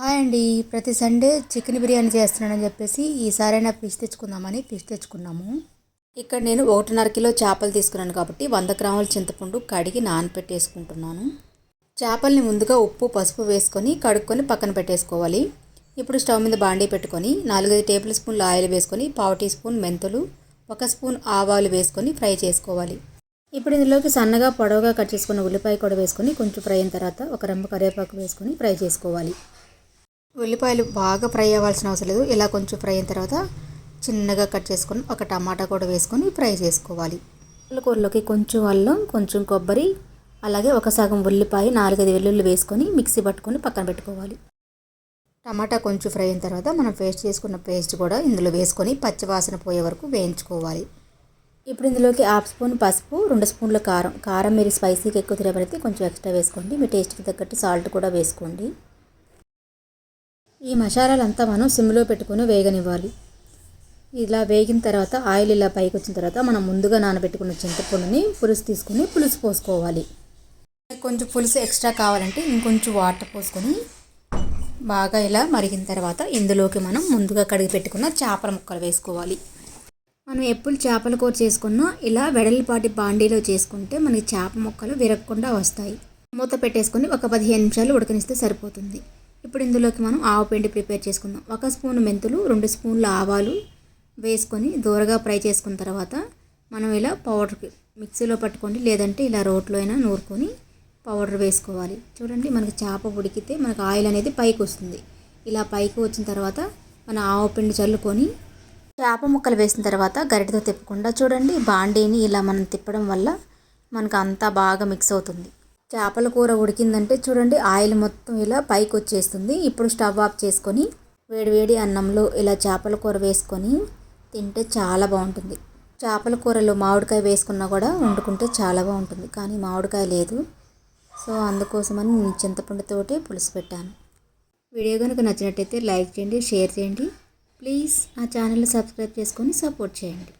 Hi అండి. ప్రతి Sunday chicken biryani చేస్తున్నానని చెప్పేసి ఈసారైనా ఫిష్ తెచ్చుకుందామని ఫిష్ తెచ్చుకున్నాము. ఇక్కడ నేను ఒకటిన్నర కిలో చేపలు తీసుకున్నాను కాబట్టి వంద గ్రాముల చింతపండు కడిగి నానపెట్టేసుకుంటున్నాను. చేపల్ని ముందుగా ఉప్పు పసుపు వేసుకొని కడుక్కొని పక్కన పెట్టేసుకోవాలి. ఇప్పుడు స్టవ్ మీద బాండీ పెట్టుకొని నాలుగైదు టేబుల్ స్పూన్లు ఆయిల్ వేసుకొని పావు టీ స్పూన్ మెంతులు ఒక స్పూన్ ఆవాలు వేసుకొని ఫ్రై చేసుకోవాలి. ఇప్పుడు ఇందులోకి సన్నగా పొడవుగా కట్ చేసుకున్న ఉల్లిపాయ కూడా వేసుకొని కొంచెం ఫ్రై అయిన తర్వాత ఒక రెంపు కరివేపాకు వేసుకొని ఫ్రై చేసుకోవాలి. ఉల్లిపాయలు బాగా ఫ్రై అవ్వాల్సిన అవసరం లేదు. ఇలా కొంచెం ఫ్రై అయిన తర్వాత చిన్నగా కట్ చేసుకొని ఒక టమాటా కూడా వేసుకొని ఫ్రై చేసుకోవాలి. కూరలోకి కొంచెం అల్లం కొంచెం కొబ్బరి అలాగే ఒక సగం ఉల్లిపాయ నాలుగైదు వెల్లుల్లి వేసుకొని మిక్సీ పట్టుకొని పక్కన పెట్టుకోవాలి. టమాటా కొంచెం ఫ్రై అయిన తర్వాత మనం పేస్ట్ చేసుకున్న పేస్ట్ కూడా ఇందులో వేసుకొని పచ్చివాసన పోయే వరకు వేయించుకోవాలి. ఇప్పుడు ఇందులోకి హాఫ్ స్పూన్ పసుపు రెండు స్పూన్ల కారం. కారం మీరు స్పైసీకి ఎక్కువ తినబడితే కొంచెం ఎక్స్ట్రా వేసుకోండి. మీ టేస్ట్కి తగ్గట్టు సాల్ట్ కూడా వేసుకోండి. ఈ మసాలాలంతా మనం సిమ్లో పెట్టుకొని వేగనివ్వాలి. ఇలా వేగిన తర్వాత ఆయిల్ ఇలా పైకి వచ్చిన తర్వాత మనం ముందుగా నానబెట్టుకున్న చింతపండుని పులుసు తీసుకొని పులుసు పోసుకోవాలి. కొంచెం పులుసు ఎక్స్ట్రా కావాలంటే ఇంకొంచెం వాటర్ పోసుకొని బాగా ఇలా మరిగిన తర్వాత ఇందులోకి మనం ముందుగా కడిగి పెట్టుకున్న చేపల ముక్కలు వేసుకోవాలి. మనం ఎప్పుడు చేపల కూర చేసుకున్నా ఇలా వెడల్పాటి బాండీలో చేసుకుంటే మనకి చేప ముక్కలు విరగకుండా వస్తాయి. మూత పెట్టేసుకొని ఒక పదిహేను నిమిషాలు ఉడకనిస్తే సరిపోతుంది. ఇప్పుడు ఇందులోకి మనం ఆవు పిండి ప్రిపేర్ చేసుకుందాం. ఒక స్పూన్ మెంతులు రెండు స్పూన్ల ఆవాలు వేసుకొని దూరగా ఫ్రై చేసుకున్న తర్వాత మనం ఇలా పౌడర్ మిక్సీలో పట్టుకోండి లేదంటే ఇలా రోట్లో అయినా నూరుకొని పౌడర్ వేసుకోవాలి. చూడండి మనకి చేప ఉడికితే మనకు ఆయిల్ అనేది పైకి వస్తుంది. ఇలా పైకి వచ్చిన తర్వాత మన ఆవు పిండి చల్లుకొని చేప ముక్కలు వేసిన తర్వాత గరిటతో తిప్పకుండా చూడండి బాండీని ఇలా మనం తిప్పడం వల్ల మనకు అంతా బాగా మిక్స్ అవుతుంది. చేపల కూర ఉడికిందంటే చూడండి ఆయిల్ మొత్తం ఇలా పైకి వచ్చేస్తుంది ఇప్పుడు స్టవ్ ఆఫ్ చేసుకొని వేడివేడి అన్నంలో ఇలా చేపల కూర వేసుకొని తింటే చాలా బాగుంటుంది. చేపల కూరలో మామిడికాయ వేసుకున్నా కూడా వండుకుంటే చాలా బాగుంటుంది కానీ మామిడికాయ లేదు. సో అందుకోసమని నేను చింతపండుతోటి పులుసు పెట్టాను. వీడియో కనుక నచ్చినట్టయితే లైక్ చేయండి షేర్ చేయండి. ప్లీజ్ నా ఛానల్ని సబ్స్క్రైబ్ చేసుకొని సపోర్ట్ చేయండి.